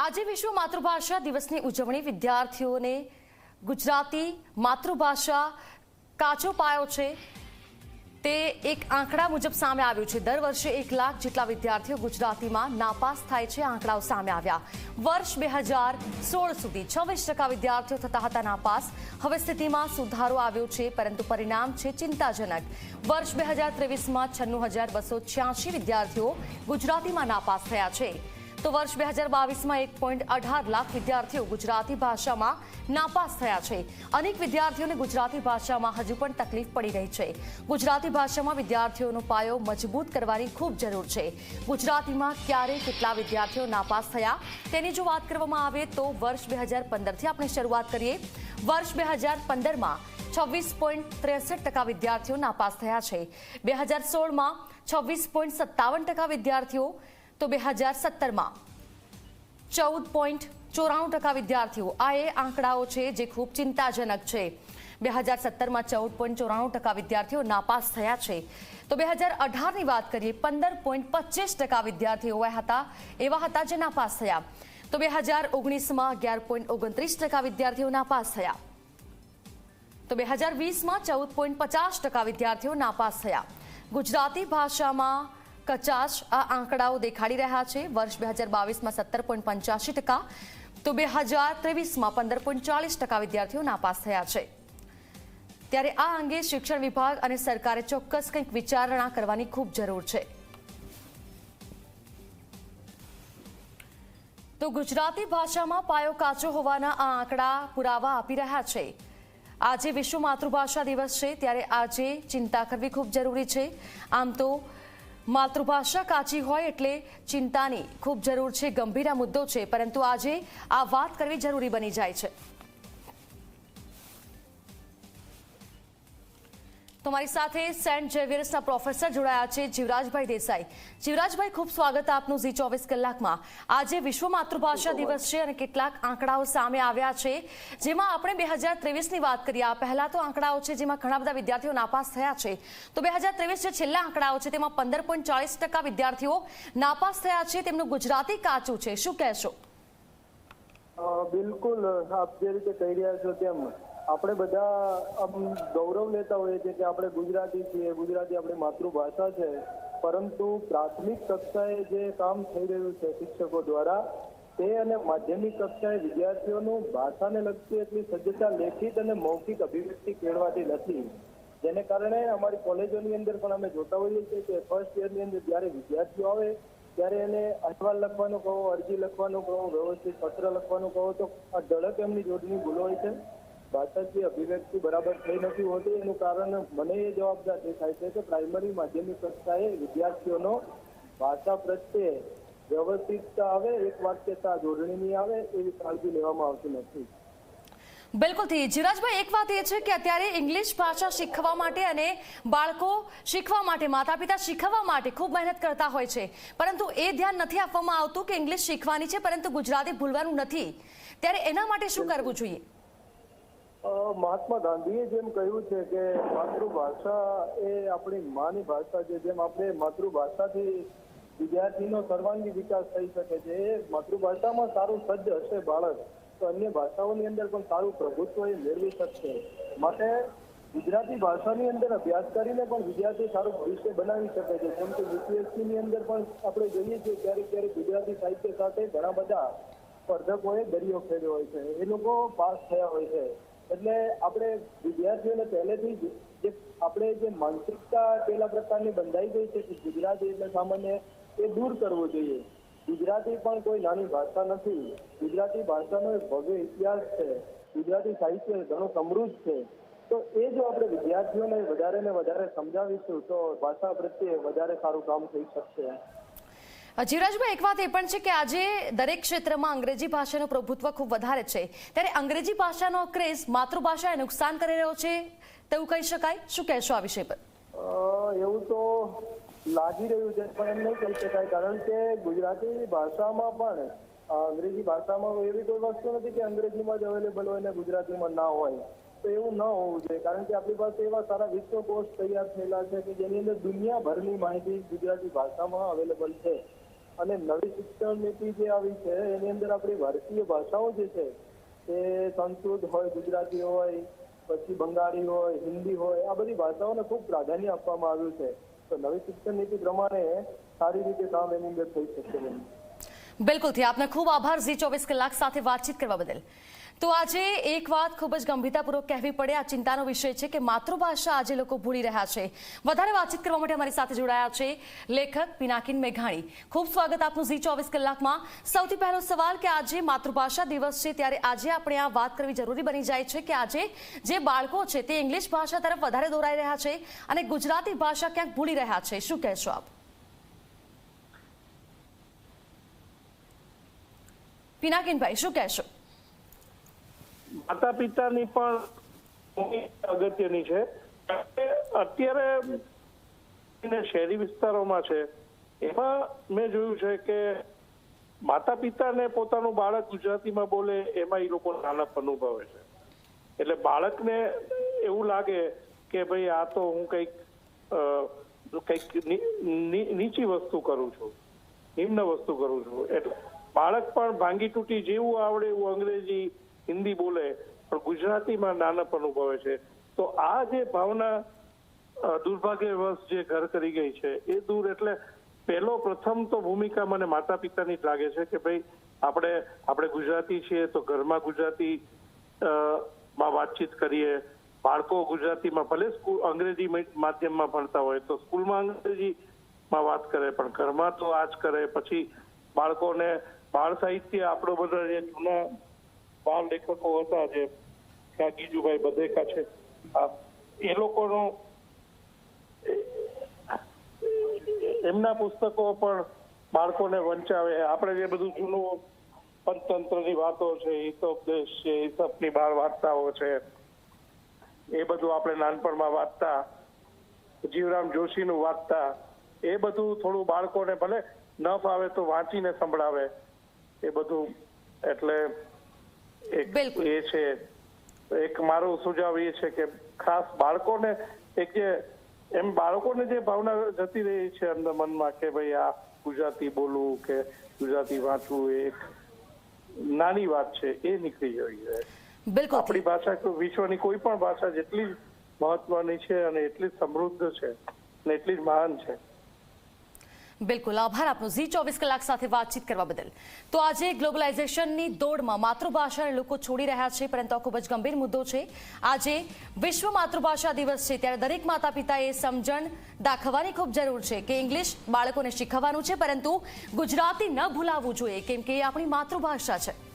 આજે વિશ્વ માતૃભાષા દિવસની ઉજવણી વિદ્યાર્થીઓને ગુજરાતી માતૃભાષા કાચો પાયો છે. તે એક આંકડા મુજબ સામે આવ્યું છે. દર વર્ષે એક લાખ જેટલા વિદ્યાર્થીઓ ગુજરાતીમાં નાપાસ થાય છે. આંકડાઓ સામે આવ્યા. વર્ષ બે હજાર સોળ સુધી છવ્વીસ ટકા વિદ્યાર્થીઓ થતા હતા નાપાસ. હવે સ્થિતિમાં સુધારો આવ્યો છે, પરંતુ પરિણામ છે ચિંતાજનક. વર્ષ બે હજાર ત્રેવીસમાં છન્નું હજાર બસો છ્યાસી વિદ્યાર્થીઓ ગુજરાતીમાં નાપાસ થયા છે. તો વર્ષ બે હજાર બાવીસમાં એક પોઈન્ટ અઢાર લાખ વિદ્યાર્થીઓ ગુજરાતી ભાષામાં નાપાસ થયા છે. અનેક વિદ્યાર્થીઓને ગુજરાતી ભાષામાં હજુ પણ તકલીફ પડી રહી છે. ગુજરાતી ભાષામાં વિદ્યાર્થીઓનો પાયો મજબૂત કરવાની ખૂબ જરૂર છે. ગુજરાતીમાં ક્યારે કેટલા વિદ્યાર્થીઓ નાપાસ થયા તેની જો વાત કરવામાં આવે તો વર્ષ બે હજાર પંદરથી આપણે શરૂઆત કરીએ. વર્ષ બે હજાર પંદરમાં છવ્વીસ પોઈન્ટ ત્રેસઠ ટકા વિદ્યાર્થીઓ નાપાસ થયા છે. બે હજાર સોળમાં છવ્વીસ પોઈન્ટ સત્તાવન ટકા વિદ્યાર્થીઓ તો બે હજાર સત્તરમાં. ચૌદ પોઈન્ટ ચોરાણું ટકા વિદ્યાર્થીઓ આ એ આંકડાઓ છે જે ખૂબ ચિંતાજનક છે. બે હજાર સત્તરમાં ચૌદ પોઈન્ટ ચોરાણું ટકા વિદ્યાર્થીઓ નાપાસ થયા છે. તો બે હજાર અઢારની વાત કરીએ, પંદર પોઈન્ટ પચીસ ટકા વિદ્યાર્થીઓ હતા, એવા હતા જે નાપાસ થયા. તો બે હજાર ઓગણીસમાં અગિયાર પોઈન્ટ ઓગણત્રીસ ટકા વિદ્યાર્થીઓ નાપાસ થયા. તો બે હજાર વીસમાં ચૌદ પોઈન્ટ પચાસ ટકા વિદ્યાર્થીઓ નાપાસ થયા. ગુજરાતી ભાષામાં કચાશ આ આંકડાઓ દેખાડી રહ્યા છે. વર્ષ બે હજાર બાવીસમાં સત્તર પોઈન્ટ પંચ્યાસી ટકા, તો બે હજાર ત્રેવીસમાં પંદર પોઈન્ટ ચાલીસ ટકા વિદ્યાર્થીઓ નાપાસ થયા છે. ત્યારે આ અંગે શિક્ષણ વિભાગ અને સરકારે ચોક્કસ કંઈક વિચારણા કરવાની ખૂબ જરૂર છે. તો ગુજરાતી ભાષામાં પાયો કાચો હોવાના આ આંકડા પુરાવા આપી રહ્યા છે. આજે વિશ્વ માતૃભાષા દિવસ છે, ત્યારે આજે ચિંતા કરવી ખૂબ જરૂરી છે. આમ તો માતૃભાષા કાચી હોય એટલે ચિંતાની ખૂબ જરૂર છે, ગંભીર મુદ્દો છે, પરંતુ આજે આ વાત કરવી જરૂરી બની જાય છે. તમારી સાથે સેન્ટ ઝેવિયર્સના પ્રોફેસર જોડાયા છે જીવરાજભાઈ દેસાઈ. જીવરાજભાઈ, ખૂબ સ્વાગત આપનું ઝી ચોવીસ કલાકમાં. આજે વિશ્વ માતૃભાષા દિવસ છે અને કેટલાક આંકડાઓ સામે આવ્યા છે. જેમાં આપણે બે હજાર ત્રેવીસની વાત કરીએ. આ પહેલા તો આંકડાઓ છે જેમાં ઘણા બધા વિદ્યાર્થીઓ નાપાસ થયા છે. તો બે હજાર ત્રેવીસ જે છેલ્લા આંકડાઓ છે તેમાં પંદર પોઈન્ટ ચાલીસ ટકા વિદ્યાર્થીઓ નાપાસ થયા છે. તેમનું ગુજરાતી કાચું છે. શું કહેશો? બિલકુલ. આપ જે રીતે કહી રહ્યા છો તેમ. આપણે બધા આમ ગૌરવ લેતા હોઈએ છીએ કે આપણે ગુજરાતી છીએ, ગુજરાતી આપણી માતૃભાષા છે. પરંતુ પ્રાથમિક કક્ષાએ જે કામ થઈ રહ્યું છે શિક્ષકો દ્વારા, તે અને માધ્યમિક કક્ષાએ વિદ્યાર્થીઓનું ભાષાને લગતી એટલી સજ્જતા, લેખિત અને મૌખિક અભિવ્યક્તિ કેળવાતી નથી. જેને કારણે અમારી કોલેજોની અંદર પણ અમે જોતા હોઈએ છીએ કે ફર્સ્ટ યરની અંદર જ્યારે વિદ્યાર્થીઓ આવે, ત્યારે એને અહેવાલ લખવાનું કહો, અરજી લખવાનું કહો, વ્યવસ્થિત પત્ર લખવાનું કહો, તો આ ધડક એમની જોડની ભૂલો હોય છે. ભાષાકીય અભિવ્યક્તિ બરાબર થઈ નથી હોતી એનું કારણ મને એ જવાબદાર દેખાય છે કે પ્રાઇમરી માધ્યમિક કક્ષાએ વિદ્યાર્થીઓનો ભાષા પ્રત્યે વ્યવસ્થિતતા આવે એક વાક્યતા જોડણીની આવે એવી કાળજી લેવામાં આવતી નથી. બિલકુલથી જીરાજભાઈ એક વાત એ છે કે અત્યારે ઇંગ્લિશ ભાષા શીખવા માટે અને બાળકો શીખવા માટે માતા પિતા શીખવવા માટે ખૂબ મહેનત કરતા હોય છે. પરંતુ એ ધ્યાન નથી આપવામાં આવતું કે ઇંગ્લિશ શીખવાની છે પરંતુ ગુજરાતી ભૂલવાનું નથી. ત્યારે એના માટે શું કરવું જોઈએ? મહાત્મા ગાંધીએ જેમ કહ્યું છે કે માતૃભાષા એ આપણી માની ભાષા છે, જેમ આપણે માતૃભાષાથી વિદ્યાર્થીનો સર્વાંગી વિકાસ થઈ શકે છે, એ માતૃભાષામાં સારું સજ્જ હશે બાળક, તો અન્ય ભાષાઓની અંદર પણ સારું પ્રભુત્વ એ મેળવી શકશે. માટે ગુજરાતી ભાષાની અંદર અભ્યાસ કરીને પણ વિદ્યાર્થી સારું ભવિષ્ય બનાવી શકે છે, જેમ કે યુપીએસસી ની અંદર પણ આપણે જોઈએ છીએ ક્યારેક ક્યારેક ગુજરાતી સાહિત્ય સાથે ઘણા બધા સ્પર્ધકોએ દરિયો ખેડ્યો હોય છે, એ લોકો પાસ થયા હોય છે. એટલે આપણે વિદ્યાર્થીઓને પહેલેથી જ જે આપણે જે માનસિકતા પેલા પ્રકારની બંધાઈ ગઈ છે કે ગુજરાતી એટલે સામાન્ય એ દૂર કરવો જોઈએ. ગુજરાતી પણ કોઈ નાની ભાષા નથી. ગુજરાતી ભાષાનો એક ભવ્ય ઇતિહાસ છે. ગુજરાતી સાહિત્ય ઘણું સમૃદ્ધ છે. તો એ જો આપણે વિદ્યાર્થીઓને વધારે ને વધારે સમજાવીશું તો ભાષા પ્રત્યે વધારે સારું કામ થઈ શકશે. જીરાજભાઈ એક વાત એ પણ છે કે આજે દરેક ક્ષેત્રમાં અંગ્રેજી ભાષાનું પ્રભુત્વ ખૂબ વધારે છે. ત્યારે અંગ્રેજી ભાષાનો ક્રેઝ માતૃભાષાએ નુકસાન કરી રહ્યો છે તેવું કહી શકાય? શું કહેશો આ વિષય પર? એવું તો લાગી રહ્યું છે, પણ એમ નહીં કહી શકાય, કારણ કે ગુજરાતી ભાષામાં પણ અંગ્રેજી ભાષામાં એવી કોઈ વસ્તુ નથી કે અંગ્રેજીમાં જ અવેલેબલ હોય ને ગુજરાતીમાં ના હોય. તો એવું ન હોવું જોઈએ, કારણ કે આપણી પાસે એવા સારા વિશ્વકોશ તૈયાર થયેલા છે કે જેની અંદર દુનિયાભરની માહિતી ગુજરાતી ભાષામાં અવેલેબલ છે. અને નવી શિક્ષણ નીતિ જે આવી છે, એની અંદર આપણી ભારતીય ભાષાઓ જે છે એ સંસ્કૃત હોય, ગુજરાતી હોય, પછી બંગાળી હોય, હિન્દી હોય, આ બધી ભાષાઓને ખૂબ પ્રાધાન્ય આપવામાં આવ્યું છે. તો નવી શિક્ષણ નીતિ પ્રમાણે સારી રીતે કામ એની અંદર થઈ શકશે બિલકુલથી આપને ખૂબ આભાર. ઝી ચોવીસ કલાક સાથે વાતચીત કરવા બદલ. તો આજે એક વાત ખૂબ જ ગંભીરતાપૂર્વક કહેવી પડે. આ ચિંતાનો વિષય છે કે માતૃભાષા આજે લોકો ભૂલી રહ્યા છે. વધારે વાતચીત કરવા માટે અમારી સાથે જોડાયા છે લેખક પિનાકિન મેઘાણી. ખૂબ સ્વાગત આપનું ઝી ચોવીસ કલાકમાં. સૌથી પહેલો સવાલ કે આજે માતૃભાષા દિવસ છે ત્યારે આજે આપણે આ વાત કરવી જરૂરી બની જાય છે કે આજે જે બાળકો છે તે ઇંગ્લિશ ભાષા તરફ વધારે દોરાઈ રહ્યા છે અને ગુજરાતી ભાષા ક્યાંક ભૂલી રહ્યા છે. શું કહેશો આપ? પિનાકિનભાઈ, શું કહેશો? માતા પિતાની પણ અગત્યની છે. અત્યારે શહેરી વિસ્તારોમાં છે, એમાં મેં જોયું છે કે માતા પિતાને પોતાનું બાળક ગુજરાતીમાં બોલે, એમાં એ લોકો નાનપ અનુભવે છે. એટલે બાળકને એવું લાગે કે ભાઈ આ તો હું કંઈક કંઈક નીચી વસ્તુ કરું છું. નિમ્ન વસ્તુ કરું છું. એટલે બાળક પણ ભાંગી તૂટી જેવું આવડે એવું અંગ્રેજી હિન્દી બોલે, પણ ગુજરાતીમાં નાનપ અનુભવે છે. તો આ જે ભાવના દુર્ભાગ્યવશ જે ઘર કરી ગઈ છે, એ દૂર એટલે પહેલો પ્રથમ તો ભૂમિકા મને માતા પિતાની જ લાગે છે કે ભાઈ, આપણે આપણે ગુજરાતી છીએ તો ઘરમાં ગુજરાતી માં વાતચીત કરીએ. બાળકો ગુજરાતીમાં ભલે સ્કૂલ, અંગ્રેજી માધ્યમમાં ભણતા હોય તો સ્કૂલમાં અંગ્રેજીમાં વાત કરે, પણ ઘરમાં તો આ જ કરે. પછી બાળકોને બાળ સાહિત્ય આપણો બધા જે જૂના બાળ લેખકો હતા જે ક્યાં ગીજુભાઈ બધેકા છે. એ લોકોનો એમના પુસ્તકો પણ બાળકોને વંચાવે. આપણે જે બધું જૂનું પંચતંત્રની વાતો છે, હિતોપદેશ છે હિસપની બાળ વાર્તાઓ છે, એ બધું આપણે નાનપણમાં વાંચતા, જીવરામ જોશીનું વાંચતા, એ બધું થોડું બાળકોને ભલે ન ફાવે તો વાંચીને સંભળાવે. એ બધું એટલે એક એ છે એક મારો સુઝાવ એ છે કે ખાસ બાળકોને એક જે એમ બાળકોને જે ભાવના જતી રહી છે એમના મનમાં કે ભાઈ આ ગુજરાતી બોલવું કે ગુજરાતી વાંચવું એક નાની વાત છે એ નીકળી જવી જોઈએ બિલકુલ. આપણી ભાષા વિશ્વની કોઈ પણ ભાષા જેટલી જ મહત્વની છે અને એટલી જ સમૃદ્ધ છે અને એટલી જ મહાન છે. બિલકુલ, આભાર આપનો. ઝી ચોવીસ કલાક સાથે વાતચીત કરવા બદલ. તો આજે ગ્લોબલાઇઝેશનની દોડમાં માતૃભાષાને લોકો છોડી રહ્યા છે, પરંતુ આ ખૂબ જ ગંભીર મુદ્દો છે. આજે વિશ્વ માતૃભાષા દિવસ છે, ત્યારે દરેક માતા પિતાએ સમજણ દાખવવાની ખૂબ જરૂર છે કે ઇંગ્લિશ બાળકોને શીખવવાનું છે, પરંતુ ગુજરાતી ન ભૂલાવવું જોઈએ, કેમ કે એ આપણી માતૃભાષા છે.